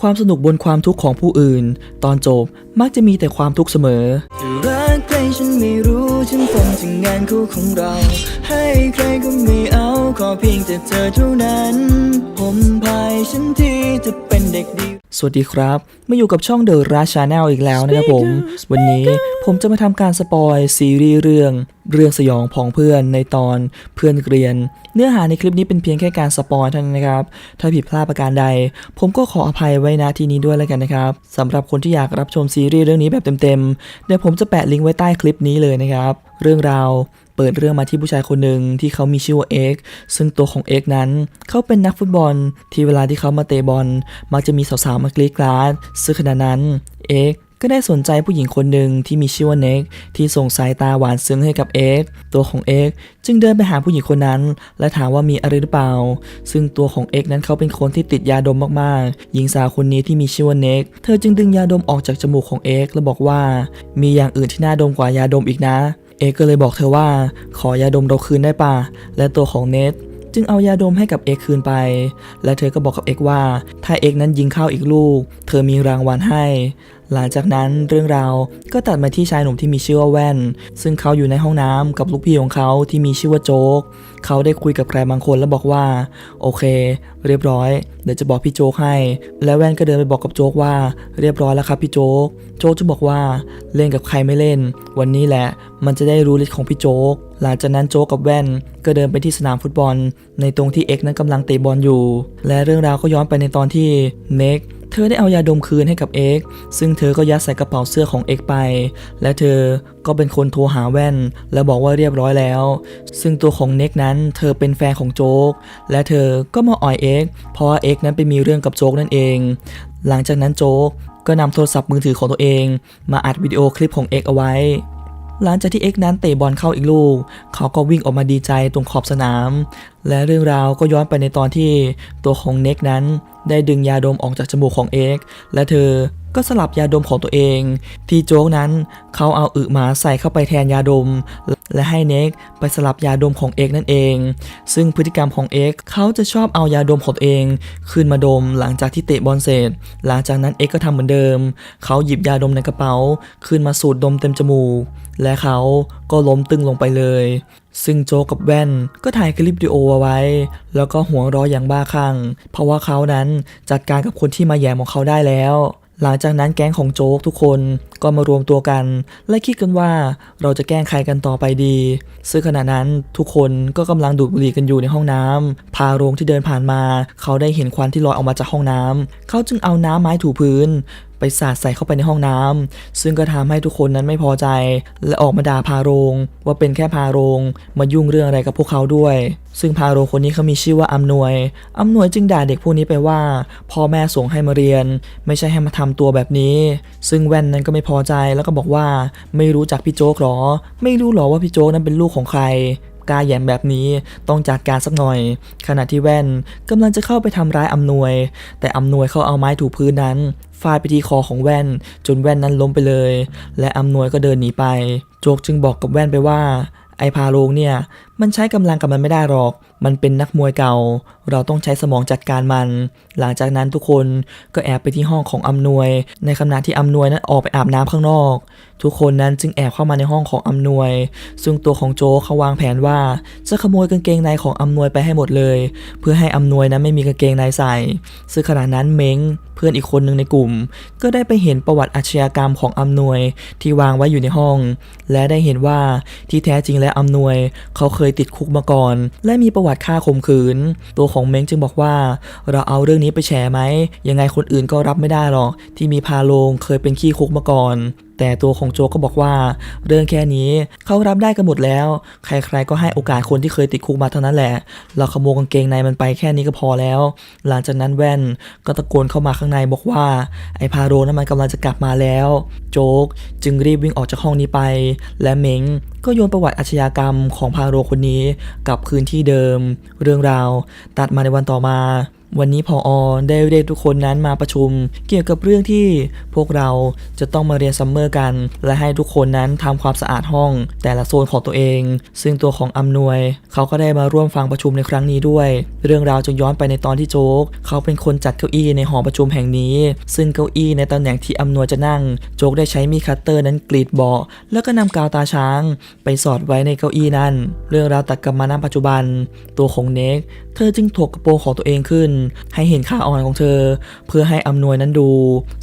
ความสนุกบนความทุกข์ของผู้อื่น ตอนจบมักจะมีแต่ความทุกข์เสมอจะรักใครฉันไม่รู้ฉันคงจะงานคู่ของเรา ให้ใครก็ไม่เอาขอเพียงแต่เธอเท่านั้น ผมพายฉันที่จะเป็นเด็กดีสวัสดีครับมาอยู่กับช่องเดอะราชาแนลอีกแล้วนะครับผม วันนี้ผมจะมาทำการสปอยซีรีส์เรื่อง เรื่องสยองผองเพื่อนในตอนเพื่อนเรียน เนื้อหาในคลิปนี้เป็นเพียงแค่การสปอยเท่านั้นนะครับ ถ้าผิดพลาดประการใด ผมก็ขออภัยไว้ณที่นี้ด้วยแล้วกันนะครับสำหรับคนที่อยากรับชมซีรีส์เรื่องนี้แบบเต็มๆ เดี๋ยวผมจะแปะลิงก์ไว้ใต้คลิปนี้เลยนะครับ เรื่องราวเปิดเรื่องมาที่ผู้ชายคนหนึ่งที่เขามีชื่อว่าเอ็กซ์ซึ่งตัวของเอ็กซ์นั้น เขาเป็นนักฟุตบอลที่เวลาที่เขามาเตะบอล มักจะมีสาวๆมากรีดกราดซึ่งขณะนั้นเอ็ก ก็ได้สนใจผู้หญิงคนหนึ่งที่มีชื่อว่าเน็กที่ส่งสายตาหวานซึ้งให้กับเอ็กตัวของเอ็กจึงเดินไปหาผู้หญิงคนนั้น และถามว่ามีอะไรหรือเปล่า ซึ่งตัวของเอ็กนั้นเขาเป็นคนที่ติดยาดมมากๆ หญิงสาวคนนี้ที่มีชื่อว่าเน็กเธอจึงดึงยาดมออกจากจมูกของเอ็กและบอกว่า มีอย่างอื่นที่น่าดมกว่ายาดมอีกนะ เอ็กก็เลยบอกเธอว่า ขอยาดมเราคืนได้ป่ะและตัวของเนทจึงเอายาดมให้กับเอ็กคืนไป และเธอก็บอกกับเอ็กว่า ถ้าเอ็กนั้นยิงเข้าอีกลูก เธอมีรางวัลให้หลังจากนั้นเรื่องราวก็ตัดมาที่ชายหนุ่มที่มีชื่อว่าแว่น ซึ่งเขาอยู่ในห้องน้ำกับลูกพี่ของเขาที่มีชื่อว่าโจ๊ก เขาได้คุยกับใครบางคนแล้วบอกว่า โอเค เรียบร้อย เดี๋ยวจะบอกพี่โจ๊กให้ แล้วแว่นก็เดินไปบอกกับโจ๊กว่า เรียบร้อยแล้วครับพี่โจ๊ก โจ๊กจะบอกว่าเล่นกับใครไม่เล่น วันนี้แหละ มันจะได้รู้ฤทธิ์ของพี่โจ๊ก หลังจากนั้นโจ๊กกับแว่นก็เดินไปที่สนามฟุตบอล ในตรงที่เอ็กซ์นั้นกำลังเตะบอลอยู่ และเรื่องราวก็ย้อนไปในตอนที่เน็ก เธอได้เอายาดมคืนให้กับเอ็กซึ่งเธอก็ยัดใส่กระเป๋าเสื้อของเอ็กไป และเธอก็เป็นคนโทรหาแว่น และบอกว่าเรียบร้อยแล้ว ซึ่งตัวของเน็กนั้นเธอเป็นแฟนของโจ๊ก และเธอก็มาอ่อยเอ็กเพราะว่าเอ็กนั้นไปมีเรื่องกับโจ๊กนั่นเอง หลังจากนั้นโจ๊กก็นำโทรศัพท์มือถือของตัวเอง มาอัดวิดีโอคลิปของเอ็กเอาไว้ หลังจากที่เอ็กนั้นเตะบอลเข้าอีกลูก เขาก็วิ่งออกมาดีใจตรงขอบสนาม และเรื่องราวก็ย้อนไปในตอนที่ตัวของเน็กนั้น ได้ดึงยาดมออกจากจมูกของเอ็กและเธอ ก็สลับยาดมของตัวเอง ที่โจ๊กนั้นเขาเอาอึหมาใส่เข้าไปแทนยาดม และให้เน็กไปสลับยาดมของเอ็กนั่นเอง ซึ่งพฤติกรรมของเอ็กเขาจะชอบเอายาดมของตัวเองขึ้นมาดมหลังจากที่เตะบอลเสร็จ หลังจากนั้นเอ็กก็ทำเหมือนเดิม เขาหยิบยาดมในกระเป๋า ขึ้นมาสูดดมเต็มจมูก และเขาก็ล้มตึงลงไปเลย ซึ่งโจกับแว่นก็ถ่ายคลิปวิดีโอเอาไว้ แล้วก็หัวเร้ออย่างบ้าคลั่ง เพราะว่าเขานั้นจัดการกับคนที่มาแย่มของเขาได้แล้ว หลังจากนั้นแก๊งของโจ๊กทุกคนก็มารวมตัวกัน และคิดกันว่าเราจะแกล้งใครกันต่อไปดี ซึ่งขณะนั้นทุกคนก็กำลังดูดบุหรี่กันอยู่ในห้องน้ำพาโรงที่เดินผ่านมา เขาได้เห็นควันที่ลอยออกมาจากห้องน้ำเขาจึงเอาน้ำไม้ถูพื้นไปสาดใส่เข้าไปในห้องน้ำซึ่งก็ทำให้ทุกคนนั้นไม่พอใจ และออกมาด่าพาโรง ว่าเป็นแค่พาโรงมายุ่งเรื่องอะไรกับพวกเขาด้วย ซึ่งพาโรงคนนี้เขามีชื่อว่าอำนวยอำนวยจึงด่าเด็กพวกนี้ไปว่า พ่อแม่ส่งให้มาเรียน ไม่ใช่ให้มาทำตัวแบบนี้ ซึ่งแว่นนั้นก็ไม่พอใจแล้วก็บอกว่า ไม่รู้จักพี่โจ๊กหรอ ไม่รู้หรอว่าพี่โจ๊กนั้นเป็นลูกของใคร กล้าแย้มแบบนี้ต้องจัดการสักหน่อย ขณะที่แว่นกำลังจะเข้าไปทำร้ายอำนวย แต่อำนวยเขาเอาไม้ถูพื้นนั้นฟาดไปที่คอของแว่น จนแว่นนั้นล้มไปเลย และอำนวยก็เดินหนีไป โจกจึงบอกกับแว่นไปว่าไอ้พาโรงเนี่ย มันใช้กำลังกับมันไม่ได้หรอก มันเป็นนักมวยเก่า เราต้องใช้สมองจัดการมัน หลังจากนั้นทุกคนก็แอบไปที่ห้องของอำนวย ในขณะที่อำนวยนั้นออกไปอาบน้ำข้างนอก ทุกคนนั้นจึงแอบเข้ามาในห้องของอำนวย ซึ่งตัวของโจเขาวางแผนว่า จะขโมยกางเกงในของอำนวยไปให้หมดเลย เพื่อให้อำนวยนั้นไม่มีกางเกงในใส่ ซึ่งขณะนั้นเม้งเพื่อนอีกคนหนึ่งในกลุ่ม ก็ได้ไปเห็นประวัติอาชญากรรมของอำนวยที่วางไว้อยู่ในห้อง และได้เห็นว่าที่แท้จริงแล้วอำนวยเขาเคยยติดคุกมาก่อน และมีประวัติฆ่าข่มขืน ตัวของเม้งจึงบอกว่า เราเอาเรื่องนี้ไปแฉไหม ยังไงคนอื่นก็รับไม่ได้หรอก ที่มีพาโลงเคยเป็นขี้คุกมาก่อนแต่ตัวของโจก็บอกว่าเรื่องแค่นี้เขารับได้กันหมดแล้ว ใครๆก็ให้โอกาสคนที่เคยติดคุกมาเท่านั้นแหละ เราขโมยกางเกงในมันไปแค่นี้ก็พอแล้ว หลังจากนั้นแว่นก็ตะโกนเข้ามาข้างในบอกว่า ไอ้พาโรนั้นมันกำลังจะกลับมาแล้ว โจกจึงรีบวิ่งออกจากห้องนี้ไป และเม้งก็โยนประวัติอาชญากรรมของพาโรคนนี้กลับคืนที่เดิม เรื่องราวตัดมาในวันต่อมา วันนี้พออได้เรียกทุกคนนั้นมาประชุม เกี่ยวกับเรื่องที่พวกเราจะต้องมาเรียนซัมเมอร์กัน และให้ทุกคนนั้นทำความสะอาดห้อง แต่ละโซนของตัวเอง ซึ่งตัวของอำนวย เขาก็ได้มาร่วมฟังประชุมในครั้งนี้ด้วย เรื่องราวจะย้อนไปในตอนที่โจ๊กเขาเป็นคนจัดเก้าอี้ในหอประชุมแห่งนี้ ซึ่งเก้าอี้ในตำแหน่งที่อำนวยจะนั่ง โจ๊กได้ใช้มีดคัตเตอร์นั้นกรีดเบาะแล้วก็นำกาวตาช้าง ไปสอดไว้ในเก้าอี้นั้น เรื่องราวตัดกลับมาณปัจจุบัน ตัวของเน็กเธอจึงถกกระโปรงของตัวเองขึ้นให้เห็นขาอ่อนของเธอ เพื่อให้อำนวยนั้นดู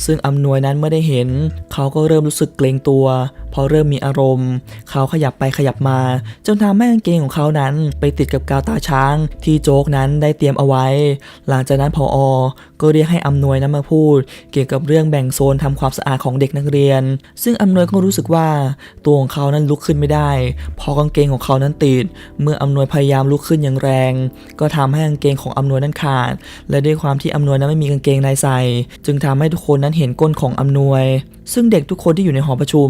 ซึ่งอำนวยนั้นเมื่อได้เห็น เขาก็เริ่มรู้สึกเกรงตัว พอเริ่มมีอารมณ์ เขาขยับไปขยับมาจนทำให้กางเกงของเขานั้นไปติดกับกาวตาช้าง ที่โจ๊กนั้นได้เตรียมเอาไว้ หลังจากนั้นพออ ก็เรียกให้อำนวยนั้นมาพูด เกี่ยวกับเรื่องแบ่งโซนทำความสะอาดของเด็กนักเรียน ซึ่งอำนวยก็รู้สึกว่าตัวของเขานั้นลุกขึ้นไม่ได้เพอกางเกงของเขานั้นติด เมื่ออำนวยพยายามลุกขึ้นอย่างแรง ก็ทำให้กางเกงของอำนวยนั้นขาด และด้วยความที่อำนวยนั้นไม่มีกางเกงในใส่ จึงทำให้ทุกคนนั้นเห็นก้นของอำนวย ซึ่งเด็กทุกคนที่อยู่ในหอประชุม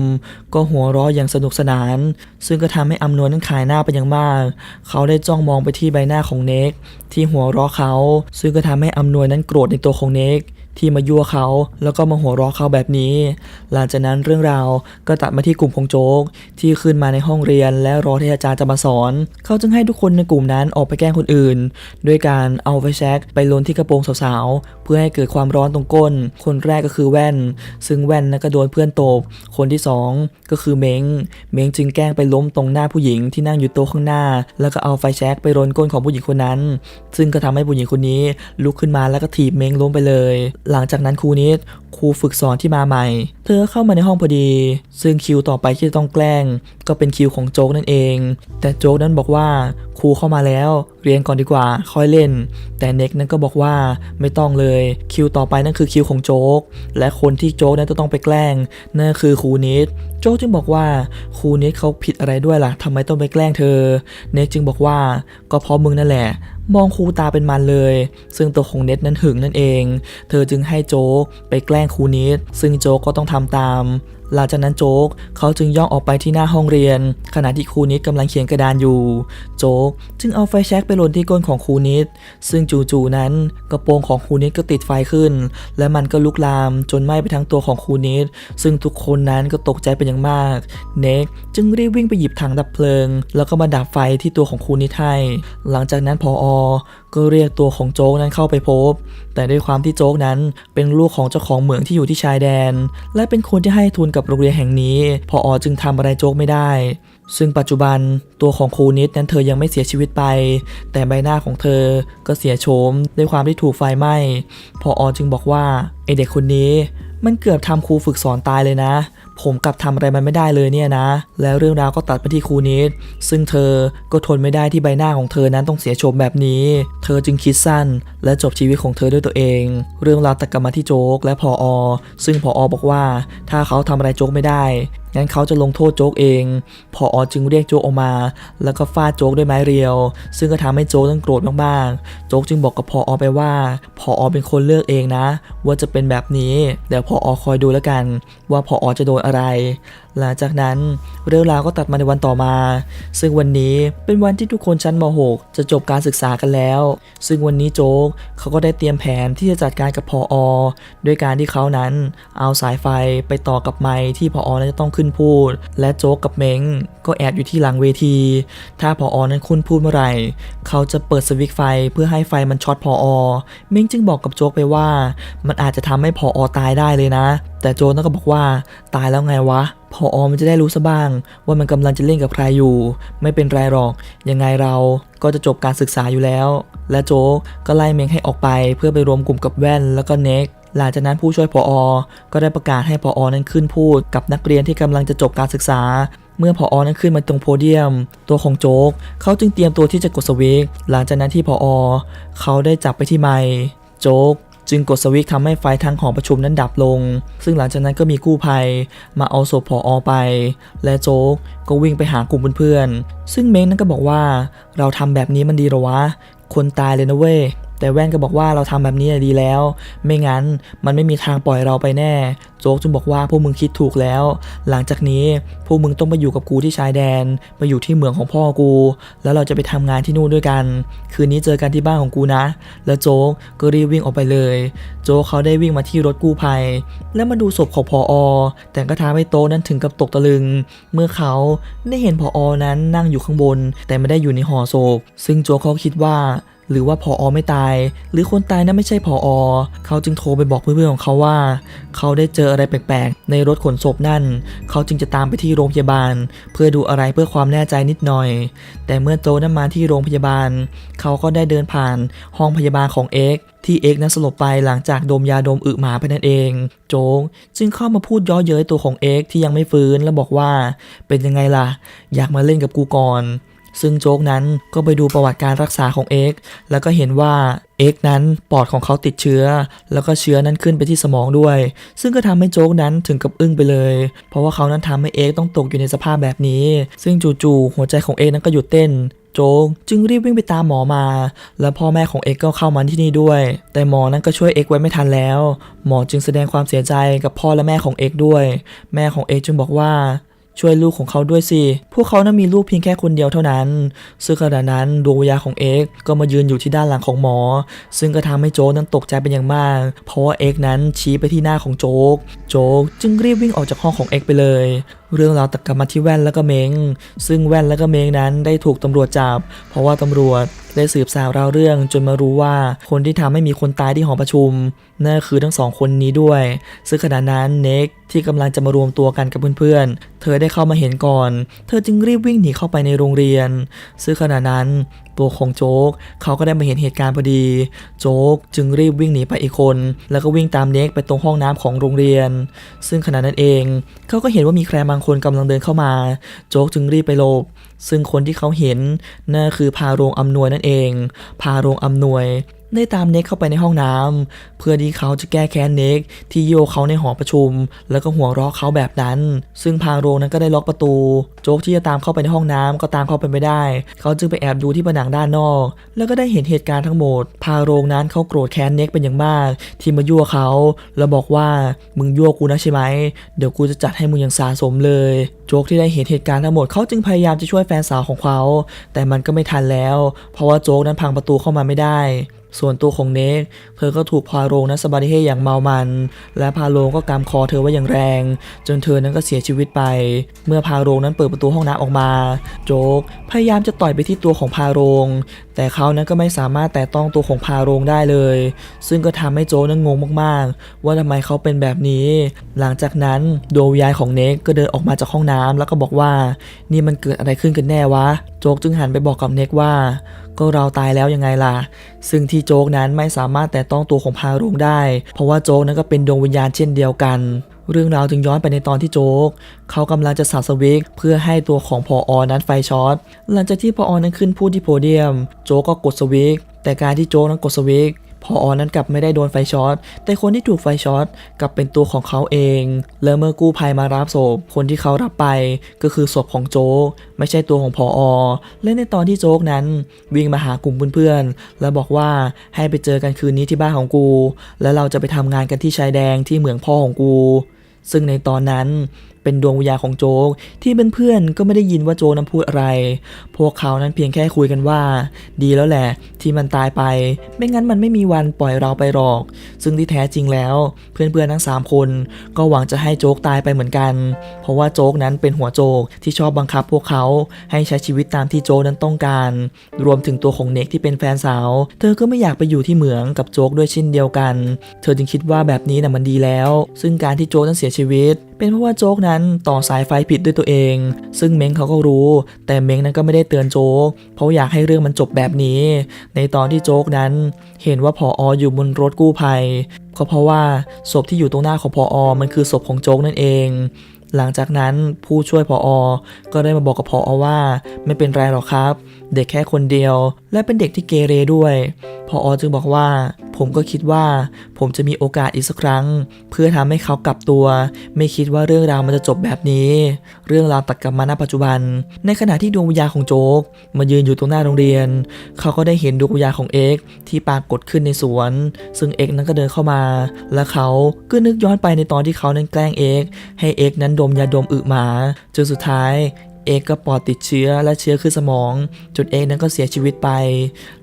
ก็หัวเราะอย่างสนุกสนาน ซึ่งก็ทำให้อำนวยนั้นขายหน้าไปอย่างมาก เขาได้จ้องมองไปที่ใบหน้าของเน็กที่หัวเราะเขา ซึ่งก็ทำให้อำนวยนั้นโกรธในตัวของเน็ก ที่มายั่วเขาแล้วก็มาหัวเราะเขาแบบนี้ หลังจากนั้นเรื่องราวก็ตัดมาที่กลุ่มของโจ๊กที่ขึ้นมาในห้องเรียน และรอที่อาจารย์จะมาสอน เขาจึงให้ทุกคนในกลุ่มนั้นออกไปแกล้งคนอื่น ด้วยการเอาไฟแช็กไปลนที่กระโปรงสาวๆ เพื่อให้เกิดความร้อนตรงก้น คนแรกก็คือแว่น ซึ่งแว่นนั้นก็โดนเพื่อนตบ คนที่สองก็คือเม้ง เม้งจึงแกล้งไปล้มตรงหน้าผู้หญิงที่นั่งอยู่โต๊ะข้างหน้า แล้วก็เอาไฟแช็กไปรนก้นของผู้หญิงคนนั้น ซึ่งก็ทำให้ผู้หญิงคนนี้ลุกขึ้นมาแล้วก็ถีบเม้งล้มไปเลยหลังจากนั้นครูนิดครูฝึกสอนที่มาใหม่ เธอเข้ามาในห้องพอดี ซึ่งคิวต่อไปที่จะต้องแกล้ง ก็เป็นคิวของโจ๊กนั่นเอง แต่โจ๊กนั้นบอกว่าครูเข้ามาแล้ว เรียนก่อนดีกว่าค่อยเล่น แต่เน็กนั้นก็บอกว่าไม่ต้องเลย คิวต่อไปนั่นคือคิวของโจ๊ก และคนที่โจ๊กนั้นจะต้องไปแกล้งนั่นคือครูนิดโจ๊กจึงบอกว่าครูนิดเขาผิดอะไรด้วยล่ะทำไมต้องไปแกล้งเธอ เน็กจึงบอกว่าก็เพราะมึงนั่นแหละ มองครูตาเป็นมันเลย ซึ่งตัวของเน็ตนั้นหึงนั่นเอง เธอจึงให้โจ๊กไปแกล้งครูนิดซึ่งโจ๊กก็ต้องทำตาม หลังจากนั้นโจ๊กเขาจึงย่องออกไปที่หน้าห้องเรียน ขณะที่ครูนิดกำลังเขียนกระดานอยู่ โจ๊กจึงเอาไฟแช็กไปลนที่ก้นของครูนิด ซึ่งจู่ๆนั้นกระโปรงของครูนิดก็ติดไฟขึ้น และมันก็ลุกลามจนไหม้ไปทั้งตัวของครูนิด ซึ่งทุกคนนั้นก็ตกใจเป็นอย่างมาก เน็กจึงรีบวิ่งไปหยิบถังดับเพลิง แล้วก็มาดับไฟที่ตัวของครูนิดให้ หลังจากนั้นพออ ก็เรียกตัวของโจ๊กนั้นเข้าไปพบ แต่ด้วยความที่โจ๊กนั้นเป็นลูกของเจ้าของเหมืองที่อยู่ที่ชายแดน และเป็นคนที่ให้ทุนกับโรงเรียนแห่งนี้ พออจึงทำอะไรโจ๊กไม่ได้ ซึ่งปัจจุบันตัวของครูนิดนั้นเธอยังไม่เสียชีวิตไป แต่ใบหน้าของเธอก็เสียโฉมด้วยความที่ถูกไฟไหม้ พออจึงบอกว่าไอเด็กคนนี้มันเกือบทำครูฝึกสอนตายเลยนะ ผมกลับทำอะไรมันไม่ได้เลยเนี่ยนะ แล้วเรื่องราวก็ตัดไปที่ครูนิด ซึ่งเธอก็ทนไม่ได้ที่ใบหน้าของเธอนั้นต้องเสียโฉมแบบนี้เธอจึงคิดสั้น และจบชีวิตของเธอด้วยตัวเอง เรื่องราวตัดกลับมาที่โจ๊กและพออ ซึ่งพออบอกว่า ถ้าเขาทำอะไรโจ๊กไม่ได้ งั้นเขาจะลงโทษโจ๊กเอง พออจึงเรียกโจ๊กออกมา แล้วก็ฟาดโจ๊กด้วยไม้เรียว ซึ่งก็ทำให้โจ๊กต้องโกรธมากๆ โจ๊กจึงบอกกับพออไปว่าพออเป็นคนเลือกเองนะ ว่าจะเป็นแบบนี้ เดี๋ยวพออคอยดูแล้วกัน ว่าพออจะโดนอะไรหลังจากนั้นเรื่องราวก็ตัดมาในวันต่อมา ซึ่งวันนี้เป็นวันที่ทุกคนชั้นม .6 จะจบการศึกษากันแล้ว ซึ่งวันนี้โจ๊กเขาก็ได้เตรียมแผนที่จะจัดการกับพออด้วยการที่เขานั้นเอาสายไฟไปต่อกับไม้ที่พออนั้นจะต้องขึ้นพูด และโจ๊กกับเม้งก็แอบอยู่ที่หลังเวที ถ้าพออนั้นขึ้นพูดเมื่อไหร่ เขาจะเปิดสวิตช์ไฟเพื่อให้ไฟมันช็อตพออเม้งจึงบอกกับโจ๊กไปว่า มันอาจจะทำให้พออตายได้เลยนะ แต่โจ๊กนั่นก็บอกว่าตายแล้วไงวะ พออมันจะได้รู้ซะบ้าง ว่ามันกำลังจะเล่นกับใครอยู่ ไม่เป็นไรหรอก ยังไงเราก็จะจบการศึกษาอยู่แล้ว และโจ๊กก็ไล่เมงให้ออกไป เพื่อไปรวมกลุ่มกับแว่นแล้วก็เน็กหลังจากนั้นผู้ช่วยพออก็ได้ประกาศให้พออนั้นขึ้นพูดกับนักเรียนที่กำลังจะจบการศึกษา เมื่อพออนั้นขึ้นมาตรงโพเดียม ตัวของโจ๊กเขาจึงเตรียมตัวที่จะกดสวิตช์หลังจากนั้นที่พออเขาได้จับไปที่ไมค์โจ๊ก จึงกดสวิตช์ทำให้ไฟทั้งหอประชุมนั้นดับลง ซึ่งหลังจากนั้นก็มีกู้ภัยมาเอาศพผออไป และโจ๊กก็วิ่งไปหากลุ่มเพื่อนๆซึ่งเม้งนั้นก็บอกว่า เราทำแบบนี้มันดีหรอวะ คนตายเลยนะเว้ย แต่แว่นก็บอกว่าเราทำแบบนี้ดีแล้ว ไม่งั้นมันไม่มีทางปล่อยเราไปแน่ โจ๊กจึงบอกว่าพวกมึงคิดถูกแล้ว หลังจากนี้พวกมึงต้องไปอยู่กับกูที่ชายแดน ไปอยู่ที่เมืองของพ่อกู แล้วเราจะไปทำงานที่นู่นด้วยกัน คืนนี้เจอกันที่บ้านของกูนะ แล้วโจ๊กก็รีบวิ่งออกไปเลย โจ๊กเขาได้วิ่งมาที่รถกู้ภัย แล้วมาดูศพของพออ แต่ก็ทำให้โตนั้นถึงกับตกตะลึง เมื่อเขาได้เห็นพออนั้นนั่งอยู่ข้างบน แต่ไม่ได้อยู่ในห่อศพ ซึ่งโจ๊กเขาคิดว่า หรือว่าพออไม่ตาย หรือคนตายนั้นไม่ใช่พออเขาจึงโทรไปบอกเพื่อนๆของเขาว่า เขาได้เจออะไรแปลกๆ ในรถขนศพนั่น เขาจึงจะตามไปที่โรงพยาบาล เพื่อดูอะไรเพื่อความแน่ใจนิดหน่อย แต่เมื่อโจนั้นมาที่โรงพยาบาล เขาก็ได้เดินผ่านห้องพยาบาลของเอ็กที่เอ็กนั้นสลบไปหลังจากดมยาดมอึหมาไปนั่นเอง โจ๊กจึงเข้ามาพูดย้อเย้ยตัวของเอ็กที่ยังไม่ฟื้นแล้วบอกว่า เป็นยังไงล่ะ อยากมาเล่นกับกูก่อน ซึ่งโจ๊กนั้นก็ไปดูประวัติการรักษาของเอ็กแล้วก็เห็นว่าเอ็กนั้นปอดของเขาติดเชื้อ แล้วก็เชื้อนั้นขึ้นไปที่สมองด้วย ซึ่งก็ทำให้โจ๊กนั้นถึงกับอึ้งไปเลย เพราะว่าเขานั้นทำให้เอ็กต้องตกอยู่ในสภาพแบบนี้ ซึ่งจู่ๆหัวใจของเอ็กนั้นก็หยุดเต้นโจ๊กจึงรีบวิ่งไปตามหมอมา แล้วพ่อแม่ของเอ็กก็เข้ามาที่นี่ด้วย แต่หมอนั้นก็ช่วยเอ็กไว้ไม่ทันแล้ว หมอจึงแสดงความเสียใจกับพ่อและแม่ของเอ็กด้วย แม่ของเอ็กจึงบอกว่า ช่วยลูกของเขาด้วยสิ พวกเขานั้นมีลูกเพียงแค่คนเดียวเท่านั้น ซึ่งขณะนั้นดวงวิญญาณของเอ็กก็มายืนอยู่ที่ด้านหลังของหมอ ซึ่งก็ทำให้โจ๊กนั้นตกใจเป็นอย่างมาก เพราะว่าเอ็กนั้นชี้ไปที่หน้าของโจ๊ก โจ๊กจึงรีบวิ่งออกจากห้องของเอ็กไปเลย เรื่องราวตกลับมาที่แว่นแล้วก็เมง ซึ่งแว่นแล้วก็เมงนั้นได้ถูกตำรวจจับ เพราะว่าตำรวจได้สืบสาวราวเรื่องจนมารู้ว่าคนที่ทำให้มีคนตายที่หอประชุมนั่นคือทั้งสองคนนี้ด้วย ซึ่งขณะนั้นเน็กที่กำลังจะมารวมตัวกันกับเพื่อนๆ เธอได้เข้ามาเห็นก่อน เธอจึงรีบวิ่งหนีเข้าไปในโรงเรียน ซึ่งขณะนั้นตัวของโจ๊กเขาก็ได้มาเห็นเหตุการณ์พอดี โจ๊กจึงรีบวิ่งหนีไปอีกคน แล้วก็วิ่งตามเน็กไปตรงห้องน้ำของโรงเรียน ซึ่งขณะนั้นเองเขาก็เห็นว่ามีใครบางคนกำลังเดินเข้ามา โจ๊กจึงรีบไปหลบซึ่งคนที่เขาเห็นนั่นคือพาโรงอำนวยนั่นเอง พาโรงอำนวย ได้ตามเน็กเข้าไปในห้องน้ำเพื่อที่เขาจะแก้แค้นเน็กที่โยกเขาในหอประชุม แล้วก็หัวเราะเขาแบบนั้น ซึ่งพาโรงนั้นก็ได้ล็อกประตู โจ๊กที่จะตามเข้าไปในห้องน้ำก็ตามเข้าไปไม่ได้ เขาจึงไปแอบดูที่ผนังด้านนอก แล้วก็ได้เห็นเหตุการณ์ทั้งหมด พาโรงนั้นเขาโกรธแค้นเน็กเป็นอย่างมาก ที่มายั่วเขา แล้วบอกว่ามึงยั่วกูนะใช่ไหมเดี๋ยวกูจะจัดให้มึงอย่างสาสมเลย โจ๊กที่ได้เห็นเหตุการณ์ทั้งหมดเขาจึงพยายามจะช่วยแฟนสาวของเขา แต่มันก็ไม่ทันแล้ว เพราะว่าโจ๊กนั้นพังประตูเข้ามาไม่ได้ ส่วนตัวของเนกเธอก็ถูกพาโรงนั้นสบาดิเฮอย่างเมามัน และพาโรงก็กำคอเธอไว้อย่างแรง จนเธอนั้นก็เสียชีวิตไป เมื่อพาโรงนั้นเปิดประตูห้องน้ำออกมา โจ๊กพยายามจะต่อยไปที่ตัวของพาโรง แต่เขานั้นก็ไม่สามารถแตะต้องตัวของพาโรงได้เลย ซึ่งก็ทำให้โจ๊กนั้นงงมากๆ ว่าทำไมเขาเป็นแบบนี้ หลังจากนั้นดวงวิญญาณของเนกก็เดินออกมาจากห้องน้ำแล้วก็บอกว่านี่มันเกิดอะไรขึ้นกันแน่วะ โจ๊กจึงหันไปบอกกับเน็กว่า ก็เราตายแล้วยังไงล่ะ ซึ่งที่โจ๊กนั้นไม่สามารถแต่ต้องตัวของพาโรงได้ เพราะว่าโจ๊กนั้นก็เป็นดวงวิญญาณเช่นเดียวกัน เรื่องราวจึงย้อนไปในตอนที่โจ๊ก เขากำลังจะสับสวิกเพื่อให้ตัวของพออนั้นไฟช็อต หลังจากที่พออนั้นขึ้นพูดที่โพเดียม โจ๊กก็กดสวิกแต่การที่โจ๊กนั้นกดสวิก พออนั้นกลับไม่ได้โดนไฟช็อต แต่คนที่ถูกไฟช็อตกลับเป็นตัวของเขาเอง และเมื่อกู้ภัยมารับศพ คนที่เขารับไปก็คือศพของโจ๊ก ไม่ใช่ตัวของพออและในตอนที่โจ๊กนั้น วิ่งมาหากลุ่มเพื่อนๆ แล้วบอกว่าให้ไปเจอกันคืนนี้ที่บ้านของกู แล้วเราจะไปทำงานกันที่ชายแดงที่เหมืองพ่อของกู ซึ่งในตอนนั้นเป็นดวงวิญญาณของโจ๊กที่เพื่อนๆก็ไม่ได้ยินว่าโจ๊กนั้นพูดอะไร พวกเขานั้นเพียงแค่คุยกันว่า ดีแล้วแหละ ที่มันตายไป ไม่งั้นมันไม่มีวันปล่อยเราไปหรอก ซึ่งที่แท้จริงแล้ว เพื่อนๆทั้ง 3 คน ก็หวังจะให้โจ๊กตายไปเหมือนกัน เพราะว่าโจ๊กนั้นเป็นหัวโจกที่ชอบบังคับพวกเขาให้ใช้ชีวิตตามที่โจ๊กนั้นต้องการ รวมถึงตัวของเน็กที่เป็นแฟนสาว เธอก็ไม่อยากไปอยู่ที่เหมืองกับโจ๊กด้วยเช่นเดียวกัน เธอจึงคิดว่าแบบนี้น่ะมันดีแล้ว ซึ่งการที่โจ๊กนั้นเสียชีวิต เป็นเพราะว่าโจ๊กนั้นต่อสายไฟผิดด้วยตัวเอง ซึ่งเม้งเขาก็รู้ แต่เม้งนั้นก็ไม่ได้เตือนโจ๊ก เพราะอยากให้เรื่องมันจบแบบนี้ ในตอนที่โจ๊กนั้น เห็นว่าพอออยู่บนรถกู้ภัย ก็เพราะว่าศพที่อยู่ตรงหน้าของพออมันคือศพของโจ๊กนั่นเอง หลังจากนั้นผู้ช่วยพออก็ได้มาบอกกับพออว่า ไม่เป็นไรหรอกครับ เด็กแค่คนเดียว และเป็นเด็กที่เกเรด้วย พออจึงบอกว่า ผมก็คิดว่า ผมจะมีโอกาสอีกสักครั้ง เพื่อทำให้เขากลับตัว ไม่คิดว่าเรื่องราวมันจะจบแบบนี้ เรื่องราวตัดกลับมาณปัจจุบัน ในขณะที่ดวงวิญญาณของโจ๊กมายืนอยู่ตรงหน้าโรงเรียน เขาก็ได้เห็นดวงวิญญาณของเอ็กที่ปรากฏขึ้นในสวน ซึ่งเอ็กนั้นก็เดินเข้ามา และเขาก็นึกย้อนไปในตอนที่เขานั้นแกล้งเอ็กให้เอ็กนั้นดมยาดมอึหมาจนสุดท้าย เอกก็ปอดติดเชื้อและเชื้อขึ้นสมองจนเอกนั้นก็เสียชีวิตไป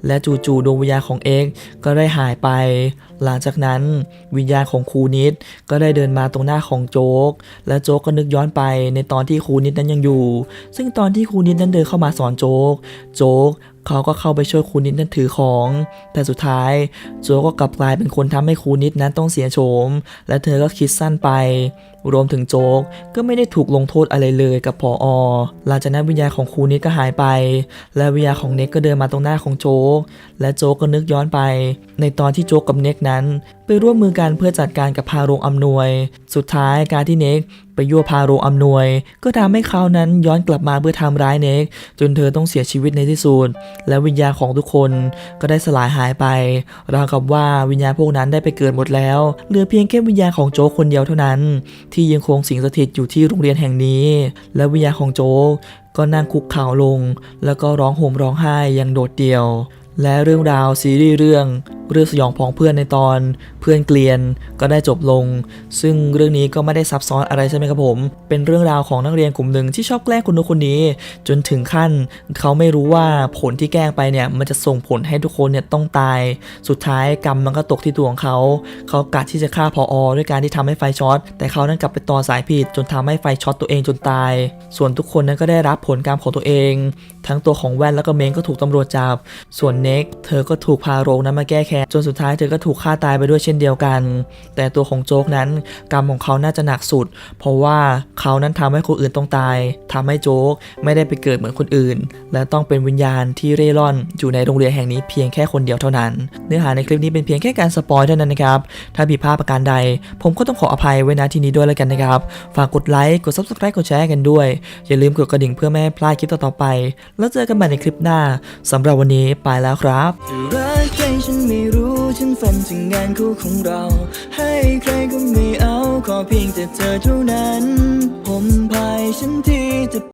และจู่ๆดวงวิญญาณของเอกก็ได้หายไป หลังจากนั้นวิญญาณของครูนิดก็ได้เดินมาตรงหน้าของโจ๊ก และโจ๊กก็นึกย้อนไปในตอนที่ครูนิดนั้นยังอยู่ ซึ่งตอนที่ครูนิดนั้นเดินเข้ามาสอนโจ๊ก โจ๊กเขาก็เข้าไปช่วยครูนิดนั้นถือของ แต่สุดท้ายโจ๊กก็กลับกลายเป็นคนทำให้ครูนิดนั้นต้องเสียโฉม และเธอก็คิดสั้นไป รวมถึงโจ๊กก็ไม่ได้ถูกลงโทษอะไรเลยกับพออหลังจากนั้นวิญญาณของครูนิดก็หายไป และวิญญาณของเน็กก็เดินมาตรงหน้าของโจ๊กและโจ๊กก็นึกย้อนไป ในตอนที่โจ๊กกับเน็กนั้น ไปร่วมมือกันเพื่อจัดการกับพาโรงอำนวย สุดท้ายการที่เน็กไปยั่วพาโรงอำนวย ก็ทำให้เขานั้นย้อนกลับมาเพื่อทำร้ายเน็กจนเธอต้องเสียชีวิตในที่สุดและวิญญาณของทุกคนก็ได้สลายหายไป ราวกับว่าวิญญาณพวกนั้นได้ไปเกิดหมดแล้วเหลือเพียงแค่วิญญาณของโจ๊กคนเดียวเท่านั้น ที่ยังคงสิงสถิตอยู่ที่โรงเรียนแห่งนี้ และวิญญาณของโจ๊กก็นั่งคุกเข่าลง แล้วก็ร้องห่มร้องไห้อย่างโดดเดี่ยว และเรื่องราวซีรีส์เรื่องเรื่องสยองพ้องเพื่อนในตอนเพื่อนเกลียนก็ได้จบลง ซึ่งเรื่องนี้ก็ไม่ได้ซับซ้อนอะไรใช่ไหมครับผม เป็นเรื่องราวของนักเรียนกลุ่มหนึ่งที่ชอบแกล้งคนนู้นคนนี้ จนถึงขั้น เขาไม่รู้ว่าผลที่แกล้งไปเนี่ยมันจะส่งผลให้ทุกคนเนี่ยต้องตาย สุดท้ายกรรมมันก็ตกที่ตัวของเขา เขากะที่จะฆ่าพออด้วยการที่ทำให้ไฟช็อต แต่เขานั้นกลับไปต่อสายผิดจนทำให้ไฟช็อตตัวเองจนตาย ส่วนทุกคนนั้นก็ได้รับผลกรรมของตัวเอง ทั้งตัวของแว่นแล้วก็เมงก็ถูกตำรวจจับ ส่วนเน็กเธอก็ถูกพาโรงนั้นมาแก้แค้นจนสุดท้ายเธอก็ถูกฆ่าตายไปด้วยเช่นเดียวกัน แต่ตัวของโจ๊กนั้นกรรมของเขาน่าจะหนักสุด เพราะว่าเขานั้นทำให้คนอื่นต้องตายทำให้โจ๊กไม่ได้ไปเกิดเหมือนคนอื่น และต้องเป็นวิญญาณที่เร่ร่อนอยู่ในโรงเรียนแห่งนี้เพียงแค่คนเดียวเท่านั้น เนื้อหาในคลิปนี้เป็นเพียงแค่การสปอยเท่านั้นนะครับถ้าผิดพลาดประการใด ผมก็ต้องขออภัยไว้ณที่นี้ด้วยแล้วกันนะครับฝากกดไลค์กด subscribe กดแชร์กันด้วย อย่าลืมกดกระดิ่งเพื่อไม่ให้พลาดคลิปต่อๆไปแล้วเจอกันใหม่ในคลิปหน้าสำหรับวันนี้ไปแล้วครับรักใครฉันไม่รู้ฉันฝันถึงงานคู่ของเรา ให้ใครก็ไม่เอาขอเพียงแต่เธอเท่านั้น ผมพายฉันที่จะ